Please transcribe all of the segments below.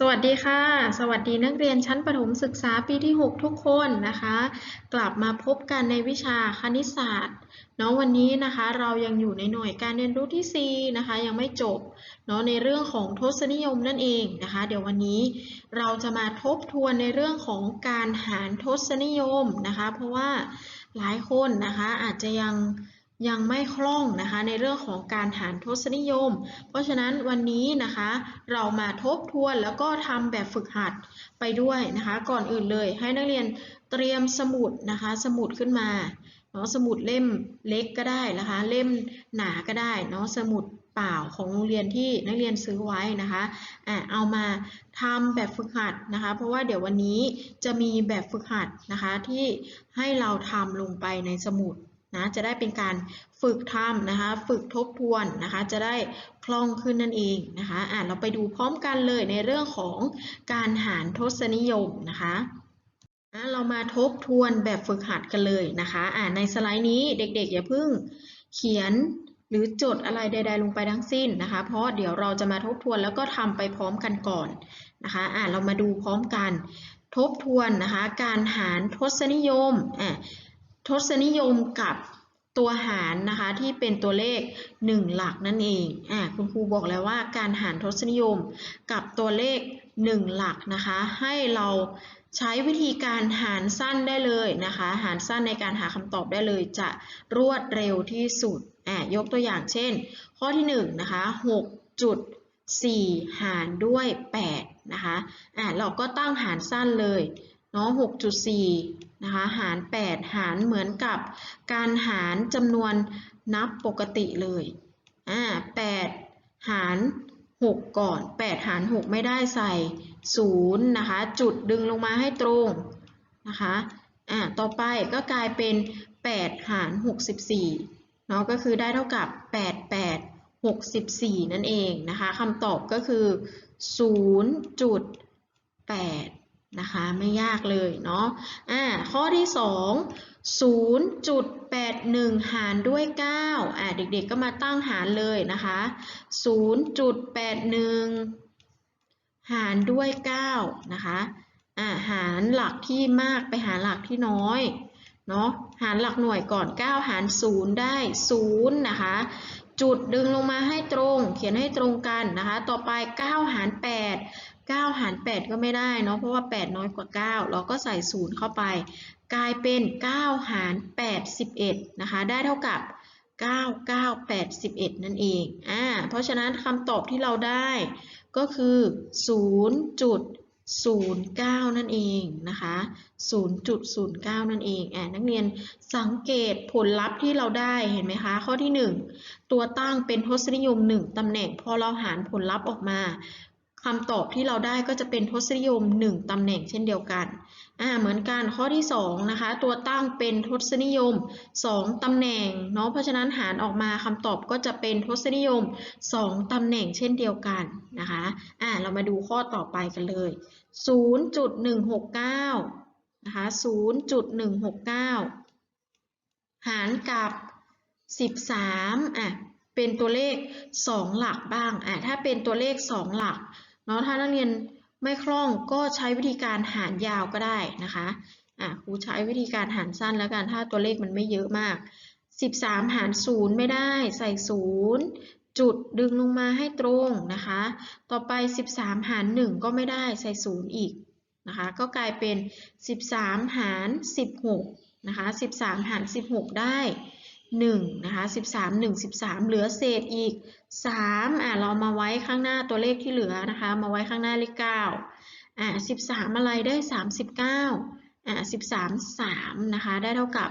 สวัสดีค่ะ สวัสดีนักเรียนชั้นประถมศึกษาปีที่ 6 ทุกคนนะคะ กลับมาพบกันในวิชาคณิตศาสตร์เนาะวันนี้นะคะเรายังอยู่ในหน่วยการเรียนรู้ที่ 4 นะคะ ยังไม่จบเนาะในเรื่องของทศนิยมนั่นเองนะคะ เดี๋ยววันนี้เราจะมาทบทวนในเรื่องของการหารทศนิยมนะคะ เพราะว่าหลายคนนะคะอาจจะยัง ยังไม่คล่องนะคะในเรื่องของการหารทศนิยม เพราะฉะนั้นวันนี้นะคะเรามาทบทวนแล้วก็ทำแบบฝึกหัดไปด้วยนะคะ ก่อนอื่นเลยให้นักเรียนเตรียมสมุดนะคะ สมุดขึ้นมาเนาะสมุดเล่มเล็กก็ได้นะคะ เล่มหนาก็ได้เนาะสมุดเปล่าของโรงเรียนที่นักเรียนซื้อไว้นะคะอะเอามาทำแบบฝึกหัดนะคะ เพราะว่าเดี๋ยววันนี้จะมีแบบฝึกหัดนะคะที่ให้เราทำลงไปในสมุด นะจะได้เป็นการฝึกทำนะคะ ฝึกทบทวนนะคะ จะได้คล่องขึ้นนั่นเองนะคะอะเราไปดูพร้อมกันเลยในเรื่องของการหารทศนิยมนะคะอะเรามาทบทวนแบบฝึกหัดกันเลยนะคะอะในสไลด์นี้เด็กๆ อย่าเพิ่งเขียนหรือจดอะไรใด ๆ ลงไปทั้งสิ้นนะคะ เพราะเดี๋ยวเราจะมาทบทวนแล้วก็ทำไปพร้อมกันก่อนนะคะอะเรามาดูพร้อมกัน ทบทวนนะคะ การหารทศนิยมอะ ทศนิยมกับตัวหารนะคะที่เป็นตัวเลข 1 หลักนั่นเองอ่าคุณครูบอกแล้วว่าการหารทศนิยมกับตัวเลข 1 หลักนะคะ ให้เราใช้วิธีการหารสั้นได้เลยนะคะ หารสั้นในการหาคำตอบได้เลยจะรวดเร็วที่สุดอ่ายกตัวอย่างเช่น ข้อที่1นะคะ6.4 หารด้วย8นะคะอ่าเราก็ตั้งหารสั้นเลย นาะ6.4นะคะหาร 8 หารเหมือนกับการหารจำนวนนับปกติเลย อ่า 8 หาร 6 ก่อน 8 หาร 6 ไม่ได้ใส่ 0 นะคะ จุดดึงลงมาให้ตรงนะคะ อ่า ต่อไปก็กลายเป็น 8 หาร 64 เนาะก็คือได้เท่ากับ 8 8 64 นั่นเองนะคะคำตอบก็คือ 0.8 นะคะ ไม่ยากเลยเนาะอ่าข้อที่ 2 0.81 หารด้วย 9 อ่าเด็กๆก็มาตั้งหารเลยนะคะ 0.81 หารด้วย 9 นะคะอ่าหารหลักที่มากไปหารหลักที่น้อยเนาะหารหลักหน่วยก่อน 9 หาร 0 ได้ 0 นะคะ จุดดึงลงมาให้ตรง เขียนให้ตรงกันนะคะ ต่อไป 9 หาร 8 9 หาร 8 ก็ไม่ได้เนาะเพราะว่า 8 น้อยกว่า 9 เราก็ใส่0เข้าไป กลายเป็น 9 หาร 8 11 นะคะ ได้เท่ากับ 9 9 8 11 นั่นเองอ่าเพราะฉะนั้นคำตอบที่เราได้ก็คือ 0. 0.09 นั่นเองนะคะ 0.09 นั่นเองอ่านักเรียนสังเกตผลลัพธ์ที่เราได้เห็นไหมคะ ข้อที่ 1 ตัวตั้งเป็นทศนิยม 1ตำแหน่งพอเราหารผลลัพธ์ออกมา คำตอบที่เราได้ก็จะเป็นทศนิยม 1ตำแหน่งเช่นเดียวกัน อ่า เหมือนกันข้อที่2นะคะ ตัวตั้งเป็นทศนิยม 2ตำแหน่งเนาะ เพราะฉะนั้นหารออกมาคำตอบก็จะเป็นทศนิยม 2ตำแหน่งเช่นเดียวกันนะคะ อ่า เรามาดูข้อต่อไปกันเลย 0.169 นะคะ 0.169 หารกับ 13 อะเป็นตัวเลข 2 หลักบ้าง อะ ถ้าเป็นตัวเลข 2 หลัก เนาะถ้านักเรียนไม่คล่องก็ใช้วิธีการหารยาวก็ได้นะคะอะครูใช้วิธีการหารสั้นแล้วกันถ้าตัวเลขมันไม่เยอะมาก 13 หาร 0 ไม่ได้ใส่ 0 จุดดึงลงมาให้ตรงนะคะ ต่อไป 13 หาร 1 ก็ไม่ได้ใส่ 0 อีกนะคะ ก็กลายเป็น 13 หาร 16 นะคะ 13 หาร 16 ได้ 1นะคะ13 1 13 เหลือเศษอีก 3อะเรามาไว้ข้างหน้าตัวเลขที่เหลือนะคะ มาไว้ข้างหน้าเลข9อะ13 อะไรได้ 39อะ13 3นะคะ ได้เท่ากับ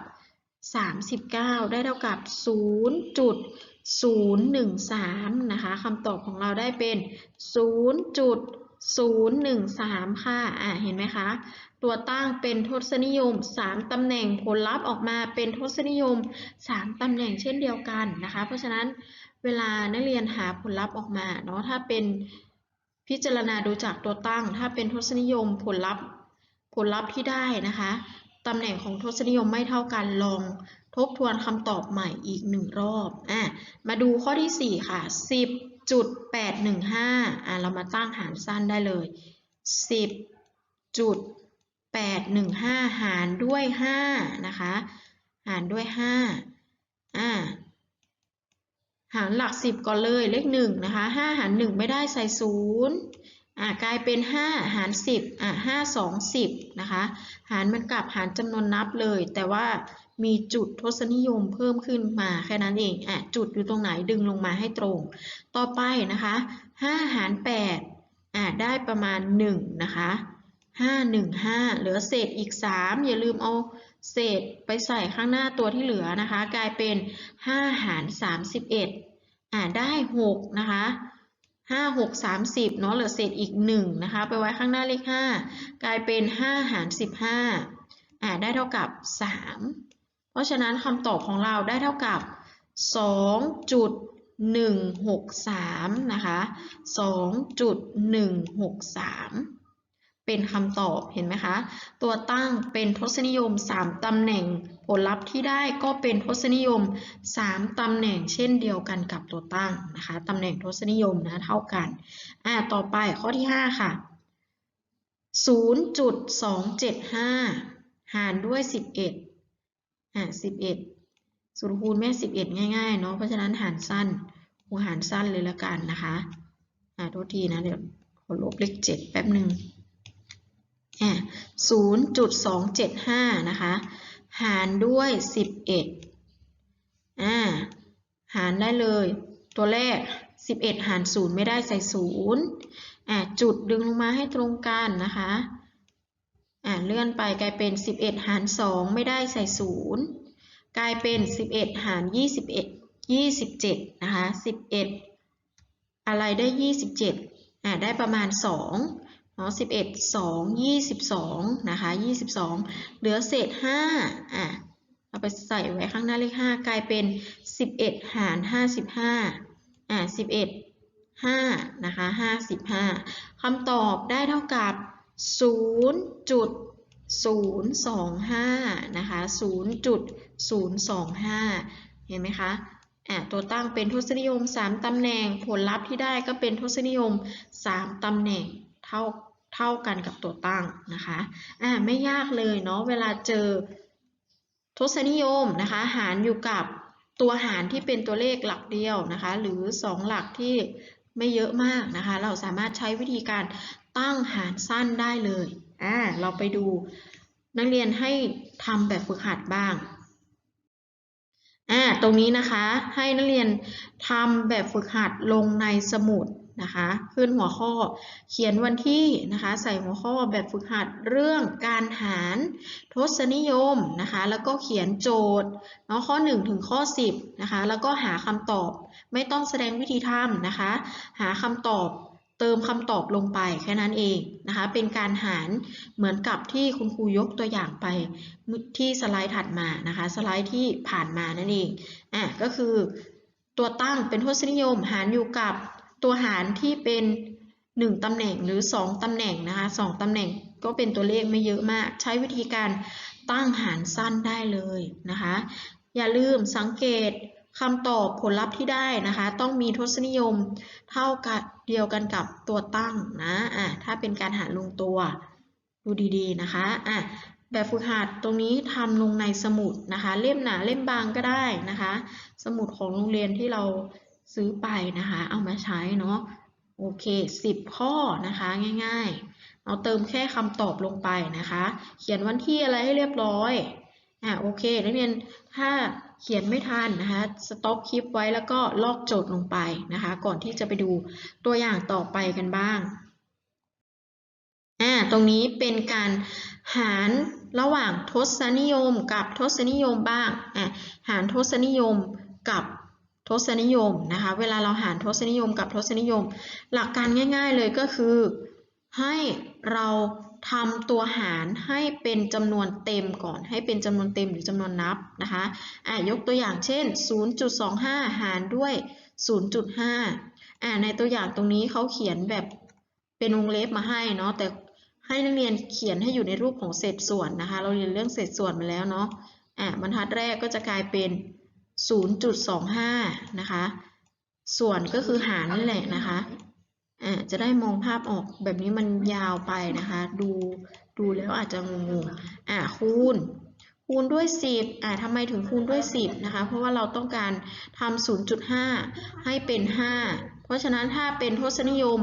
39 ได้เท่ากับ 0.013 นะคะคำตอบของเราได้เป็น 0.013 ค่ะ อะเห็นไหมคะ ตัวตั้งเป็นทศนิยม 3 ตำแหน่ง ผลลัพธ์ออกมาเป็นทศนิยม 3 ตำแหน่งเช่นเดียวกันนะคะ เพราะฉะนั้นเวลานักเรียนหาผลลัพธ์ออกมาเนาะ ถ้าเป็นพิจารณาดูจากตัวตั้ง ถ้าเป็นทศนิยมผลลัพธ์ ผลลัพธ์ที่ได้นะคะ ตำแหน่งของทศนิยมไม่เท่ากัน ลอง ทบทวนคำตอบใหม่อีกหนึ่งรอบอะมาดูข้อที่ 4 ค่ะ 10จุดแปดหนึ่งห้าอะเรามาตั้งหารสั้นได้เลยสิบจุดแปดหนึ่งห้าหารด้วยห้านะคะ หารด้วยห้าอ่าหารหลักสิบก่อนเลยเลขหนึ่งนะคะห้าหารหนึ่งไม่ได้ใส่ศูนย์อ่ากลายเป็นห้าหารสิบอ่าห้าสองสิบนะคะ หารมันกลับหารจำนวนนับเลย แต่ว่า มีจุดทศนิยมเพิ่มขึ้นมาแค่นั้นเองอะจุดอยู่ตรงไหนดึงลงมาให้ตรง ต่อไปนะคะห้าหารแปดอ่าได้ประมาณหนึ่งนะคะห้าหนึ่งห้าเหลือเศษอีกสามอย่าลืมเอาเศษไปใส่ข้างหน้าตัวที่เหลือนะคะ กลายเป็นห้าหารสามสิบเอ็ดอ่าได้หกนะคะห้าหกสามสิบเนาะเหลือเศษอีกหนึ่งนะคะ ไปไว้ข้างหน้าเลขห้ากลายเป็นห้าหารสิบห้าอ่าได้เท่ากับสาม เพราะฉะนั้นคำตอบของเราได้เท่ากับสองจุดหนึ่งหกสามนะคะสองจุดหนึ่งหกสามเป็นคำตอบเห็นไหมคะ ตัวตั้งเป็นทศนิยม 3ตำแหน่ง ผลลัพธ์ที่ได้ก็เป็นทศนิยม 3ตำแหน่งเช่นเดียวกันกับตัวตั้งนะคะตำแหน่งทศนิยมนะเท่ากันอ่าต่อไปข้อที่ 5 ค่ะ 0.275 หารด้วย 11 อ่า11สูตรคูณแม่11ง่ายๆเนาะเพราะฉะนั้นหารสั้นคูหารสั้นเลยละกันนะคะอ่าโทษทีนะเดี๋ยวขอลบเลข7แป๊บหนึ่งอะ0.275นะคะหารด้วย11อ่าหารได้เลย ตัวแรก11หาร0ไม่ได้ใส่0อ่าจุดดึงลงมาให้ตรงกันนะคะ อ่าเลื่อนไปกลายเป็น 11 หาร 2 ไม่ได้ใส่ 0 กลายเป็น 11 หาร 21 27 นะคะ 11 อะไรได้ 27อ่าได้ประมาณ 2 เนาะสิบเอ็ดสองยี่สิบสองนะคะยี่สิบสองเหลือเศษห้าอะเอาไปใส่ไว้ข้างหน้าเลขห้ากลายเป็นสิบเอ็ดหารห้าสิบห้าอะสิบเอ็ดห้านะคะห้าสิบห้าคำตอบได้เท่ากับ ศูนย์จุดศูนะคะศูนย์จุดศูนย์สองห้าเห็นไหมคะอะตัวตั้งเป็นทศนิยม 3ตำแหน่ง ผลลัพธ์ที่ได้ก็เป็นทศนิยม 3ตำแหน่งเท่าเท่ากันกับตัวตั้งนะคะอ่าไม่ยากเลยเนาะเวลาเจอทศนิยมนะคะ หารอยู่กับตัวหารที่เป็นตัวเลขหลักเดียวนะคะ หรือ 2 หลักที่ไม่เยอะมากนะคะ เราสามารถใช้วิธีการ ตั้งหารสั้นได้เลยอ่าเราไปดูนักเรียนให้ทำแบบฝึกหัดบ้างอ่าตรงนี้นะคะให้นักเรียนทำแบบฝึกหัดลงในสมุดนะคะขึ้นหัวข้อเขียนวันที่นะคะใส่หัวข้อแบบฝึกหัดเรื่องการหารทศนิยมนะคะแล้วก็เขียนโจทย์เนาะข้อ 1 ถึงข้อ 10นะคะแล้วก็หาคำตอบไม่ต้องแสดงวิธีทำนะคะ หาคำตอบ เติมคำตอบลงไปแค่นั้นเองนะคะ เป็นการหารเหมือนกับที่คุณครูยกตัวอย่างไปที่สไลด์ถัดมานะคะ สไลด์ที่ผ่านมานั่นเองอะก็คือตัวตั้งเป็นทศนิยม หารอยู่กับตัวหารที่เป็น 1ตำแหน่งหรือ 2ตำแหน่งนะคะ2ตำแหน่งก็เป็นตัวเลขไม่เยอะมาก ใช้วิธีการตั้งหารสั้นได้เลยนะคะ อย่าลืมสังเกต คำตอบผลลัพธ์ที่ได้นะคะ ต้องมีทศนิยมเท่ากับเดียวกันกับตัวตั้งนะอะถ้าเป็นการหารลงตัวดูดีๆนะคะอะแบบฝึกหัดตรงนี้ทำลงในสมุดนะคะ เล่มหนาเล่มบางก็ได้นะคะ สมุดของโรงเรียนที่เราซื้อไปนะคะ เอามาใช้เนาะโอเค 10 ข้อนะคะง่ายๆเอาเติมแค่คำตอบลงไปนะคะ เขียนวันที่อะไรให้เรียบร้อยอะโอเคนักเรียนถ้า เขียนไม่ทันนะคะ สต็อปคลิปไว้แล้วก็ลอกโจทย์ลงไปนะคะ ก่อนที่จะไปดูตัวอย่างต่อไปกันบ้างอ่าตรงนี้เป็นการหารระหว่างทศนิยมกับทศนิยมบ้างอะหารทศนิยมกับทศนิยมนะคะ เวลาเราหารทศนิยมกับทศนิยม หลักการง่าย ๆเลยก็คือ ให้เรา ทำตัวหารให้เป็นจำนวนเต็มก่อน ให้เป็นจำนวนเต็มหรือจำนวนนับนะคะอ่ายกตัวอย่างเช่น 0.25 หารด้วย 0.5อ่าในตัวอย่างตรงนี้เขาเขียนแบบเป็นวงเล็บมาให้เนาะแต่ให้นักเรียนเขียนให้อยู่ในรูปของเศษส่วนนะคะ เราเรียนเรื่องเศษส่วนมาแล้วเนาะอ่าบรรทัดแรกก็จะกลายเป็น 0.25 นะคะ ส่วนก็คือหารนั่นแหละนะคะ อ่าจะได้มองภาพออกแบบนี้มันยาวไปนะคะ ดูดูแล้วอาจจะงงๆอ่าคูณคูณด้วย 10อ่าทำไมถึงคูณด้วย 10 นะคะ เพราะว่าเราต้องการทำ0.5 ให้เป็น 5 เพราะฉะนั้นถ้าเป็นทศนิยม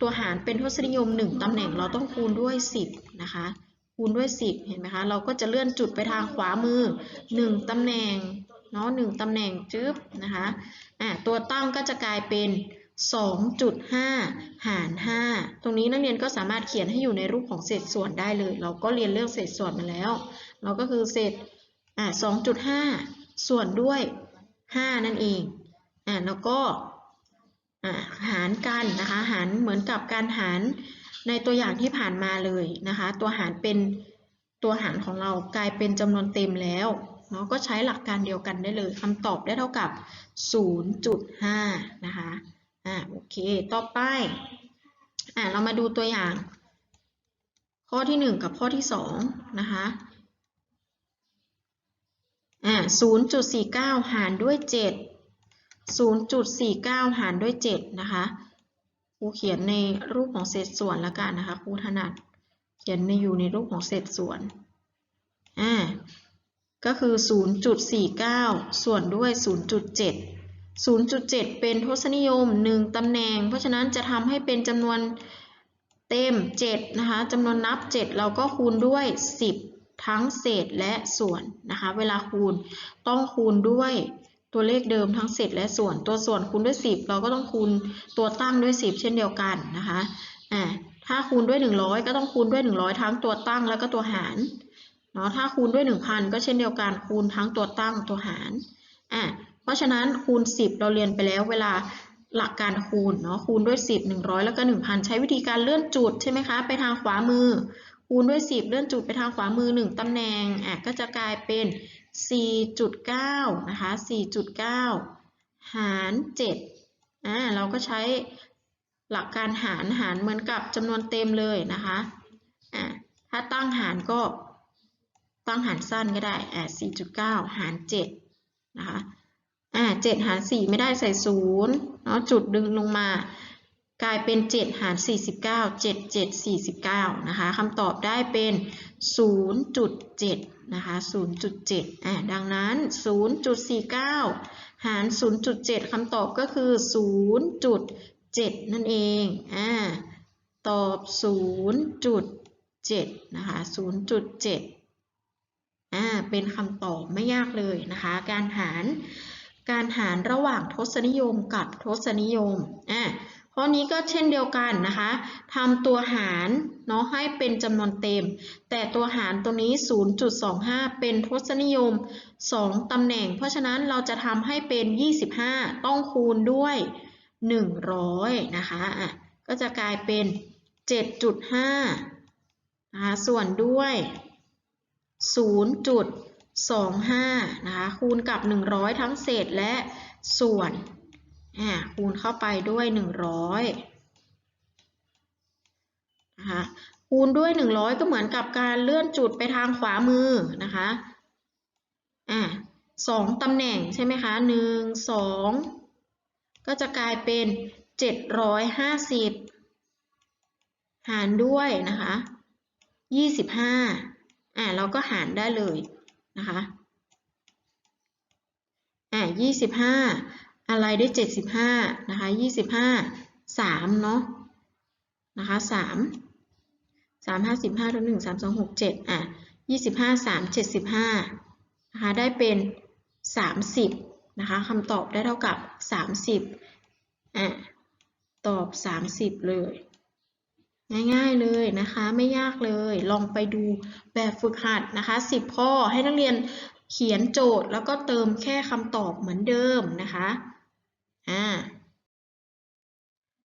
ตัวหารเป็นทศนิยม 1ตำแหน่งเราต้องคูณด้วย 10 นะคะ คูณด้วย 10 เห็นไหมคะ เราก็จะเลื่อนจุดไปทางขวามือ 1ตำแหน่ง เนาะ1ตำแหน่งจึ๊บนะคะ อ่าตัวตั้งก็จะกลายเป็น 2.5 หาร 5 ตรงนี้นักเรียนก็สามารถเขียนให้อยู่ในรูปของเศษส่วนได้เลย เราก็เรียนเรื่องเศษส่วนมาแล้ว เราก็คือเศษอ่า2.5 ส่วนด้วย 5 นั่นเองอ่าแล้วก็อ่าหารกันนะคะหารเหมือนกับการหารในตัวอย่างที่ผ่านมาเลยนะคะ ตัวหารเป็นตัวหารของเรากลายเป็นจำนวนเต็มแล้วเนาะก็ใช้หลักการเดียวกันได้เลยคำตอบได้เท่ากับ 0.5 นะคะ อ่าโอเค ต่อไปอ่าเรามาดูตัวอย่าง ข้อที่ 1 กับข้อที่2นะคะอ่า0.49หารด้วย7 0.49หารด้วย7นะคะครูเขียนในรูปของเศษส่วนล้วกันนะคะครูถนัดเขียนในอยู่ในรูปของเศษส่วนอ่าก็คือ 0.49 ส่วนด้วย 0.7 0.7 เป็นทศนิยม 1 ตำแหน่ง เพราะฉะนั้นจะทำให้เป็นจำนวนเต็ม 7 นะคะจำนวนนับ 7 เราก็คูณด้วย 10 ทั้งเศษและส่วนนะคะ เวลาคูณต้องคูณด้วยตัวเลขเดิมทั้งเศษและส่วน ตัวส่วนคูณด้วย 10 เราก็ต้องคูณตัวตั้งด้วย 10 เช่นเดียวกันนะคะอ่าถ้าคูณด้วย 100 ก็ต้องคูณด้วย 100 ทั้งตัวตั้งแล้วก็ตัวหารเนาะถ้าคูณด้วย 1,000 ก็เช่นเดียวกันคูณทั้งตัวตั้งตัวหารอ่า เพราะฉะนั้นคูณ 10 เราเรียนไปแล้วเวลาหลักการคูณเนาะคูณด้วย 10 100 แล้วก็ 1,000 ใช้วิธีการเลื่อนจุดใช่ไหมคะไปทางขวามือ คูณด้วย 10 เลื่อนจุดไปทางขวามือ 1 ตำแหน่งอะก็จะกลายเป็น 4.9 นะคะ 4.9 หาร 7 อ่าเราก็ใช้หลักการหารหารเหมือนกับจำนวนเต็มเลยนะคะอ่าถ้าตั้งหารก็ตั้งหารสั้นก็ได้อ่า4.9 หาร 7 นะคะ อ่าเจ็ดหารสี่ไม่ได้ใส่ศูนย์เนาะจุดดึงลงมา กลายเป็นเจ็ดหารสี่สิบเก้าเจ็ดเจ็ดสี่สิบเก้านะคะคำตอบได้เป็นศูนย์จุดเจ็ดนะคะศูนย์จุดเจ็ดอ่าดังนั้นศูนย์จุดสี่เก้าหารศูนย์จุดเจ็ดคำตอบก็คือศูนย์จุดเจ็ดนั่นเอง อ่า ตอบศูนย์จุดเจ็ดนะคะศูนย์จุดเจ็ดอ่า เป็นคำตอบไม่ยากเลยนะคะ การหาร การหารระหว่างทศนิยมกับทศนิยมอะข้อนี้ก็เช่นเดียวกันนะคะทำตัวหารเนาะให้เป็นจำนวนเต็ม แต่ตัวหารตัวนี้ 0.25 เป็นทศนิยม 2ตำแหน่ง เพราะฉะนั้นเราจะทำให้เป็น 25 ต้องคูณด้วย 100 นะคะอะก็จะกลายเป็น 7.5นะคะส่วนด้วย 0. 25นะคะคูณกับ 100 ทั้งเศษและส่วนอ่าคูณเข้าไปด้วย 100นะคะคูณด้วย 100 ก็เหมือนกับการเลื่อนจุดไปทางขวามือนะคะอ่าสองตำแหน่งใช่ไหมคะ1 2ก็จะกลายเป็น750หารด้วยนะคะ25อ่าเราก็หารได้เลย นะคะอ่ายี่สิบห้าอะไรได้เจ็ดสิบห้านะคะยี่สิบห้าสามเนาะนะคะสามสามห้าสิบห้าลบหนึ่งสามสองหกเจ็ดอะยี่สิบห้าสามเจ็ดสิบห้านะคะได้เป็นสามสิบนะคะคำตอบได้เท่ากับสามสิบอะตอบสามสิบเลย ง่ายๆเลยนะคะไม่ยากเลยลองไปดูแบบฝึกหัดนะคะ 10 ข้อให้นักเรียนเขียนโจทย์แล้วก็เติมแค่คำตอบเหมือนเดิมนะคะอ่า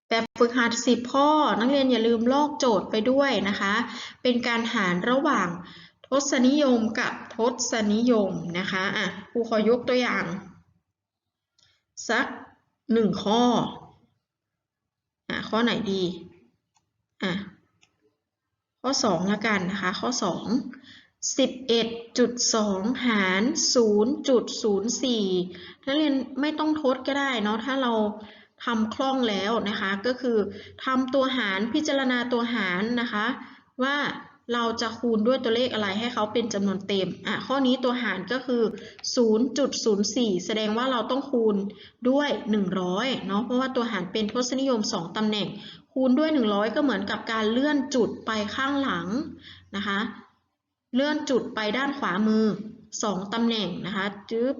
แบบฝึกหัด 10 ข้อ นักเรียนอย่าลืมลอกโจทย์ไปด้วยนะคะ เป็นการหารระหว่างทศนิยมกับทศนิยมนะคะอะครูขอยกตัวอย่าง สักหนึ่งข้ออะข้อไหนดี ข้อ2แล้วกันนะคะ ข้อ 2 11.2 หาร 0.04นักเรียนไม่ต้องทดก็ได้เนาะถ้าเราทำคล่องแล้วนะคะ ก็คือทำตัวหารพิจารณาตัวหารนะคะ ว่าเราจะคูณด้วยตัวเลขอะไรให้เขาเป็นจำนวนเต็ม อะ ข้อนี้ตัวหารก็คือ 0.04 แสดงว่าเราต้องคูณด้วย 100 เนาะ เพราะว่าตัวหารเป็นทศนิยม 2 ตำแหน่ง คูณด้วย 100 ก็เหมือนกับการเลื่อนจุดไปข้างหลังนะคะ เลื่อนจุดไปด้านขวามือ 2 ตำแหน่งนะคะจึ๊บ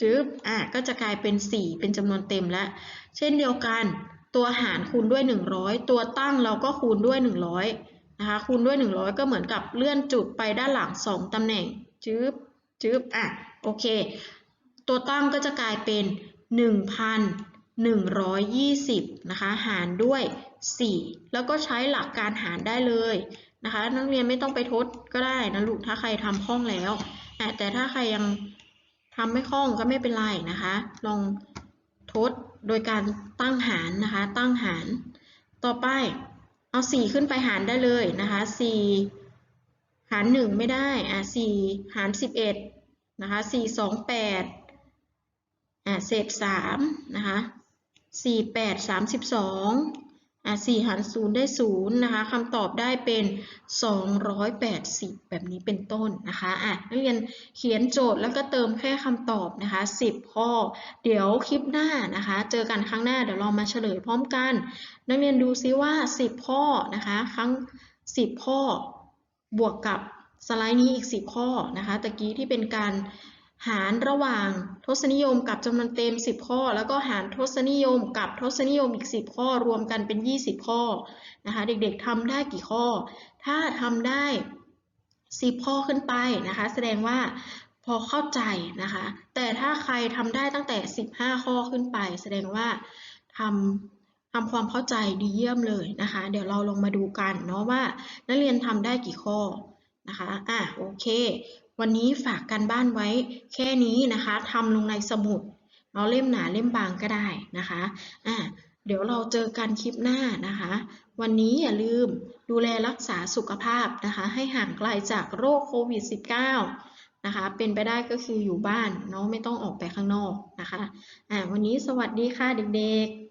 จึ๊บอะก็จะกลายเป็น 4 เป็นจำนวนเต็มแล้ว เช่นเดียวกันตัวหารคูณด้วย 100 ตัวตั้งเราก็คูณด้วย 100นะคะคูณด้วย 100 ก็เหมือนกับเลื่อนจุดไปด้านหลัง 2 ตำแหน่งจึ๊บจึ๊บอะโอเค ตัวตั้งก็จะกลายเป็น 120นะคะหารด้วย 4 แล้วก็ใช้หลักการหารได้เลยนะคะ นักเรียนไม่ต้องไปทดก็ได้นะลูกถ้าใครทำคล่องแล้วแต่ถ้าใครยังทำไม่คล่องก็ไม่เป็นไรนะคะ ลองทดโดยการตั้งหารนะคะ ตั้งหาร ต่อไปเอา 4 ขึ้นไปหารได้เลยนะคะ 4 หาร 1 ไม่ได้อะ4หาร 11นะคะ4 2 8อะเศษ3นะคะ 4 8 32อะ4หาร0ได้0นะคะคำตอบได้เป็น280แบบนี้เป็นต้นนะคะอะนักเรียนเขียนโจทย์แล้วก็เติมแค่คำตอบนะคะ10ข้อ เดี๋ยวคลิปหน้านะคะ เจอกันครั้งหน้าเดี๋ยวเรามาเฉลยพร้อมกัน นักเรียนดูซิว่า10ข้อนะคะครั้ง10ข้อบวกกับสไลด์นี้อีก10ข้อนะคะตะกี้ที่เป็นการ หารระหว่างทศนิยมกับจำนวนเต็ม 10 ข้อ แล้วก็หารทศนิยมกับทศนิยมอีก 10 ข้อรวมกันเป็น 20 ข้อนะคะเด็กๆทำได้กี่ข้อ ถ้าทำได้ 10 ข้อขึ้นไปนะคะแสดงว่าพอเข้าใจนะคะ แต่ถ้าใครทำได้ตั้งแต่ 15 ข้อขึ้นไป แสดงว่าทำทำความเข้าใจดีเยี่ยมเลยนะคะ เดี๋ยวเราลงมาดูกันเนาะว่านักเรียนทำได้กี่ข้อนะคะ อะโอเค วันนี้ฝากกันบ้านไว้แค่นี้นะคะทำลงในสมุด เอาเล่มหนาเล่มบางก็ได้นะคะอะเดี๋ยวเราเจอกันคลิปหน้านะคะ วันนี้อย่าลืมดูแลรักษาสุขภาพนะคะ ให้ห่างไกลจากโรคโควิด -19 นะคะ เป็นไปได้ก็คืออยู่บ้านเนาะไม่ต้องออกไปข้างนอกนะคะอะวันนี้สวัสดีค่ะเด็กๆ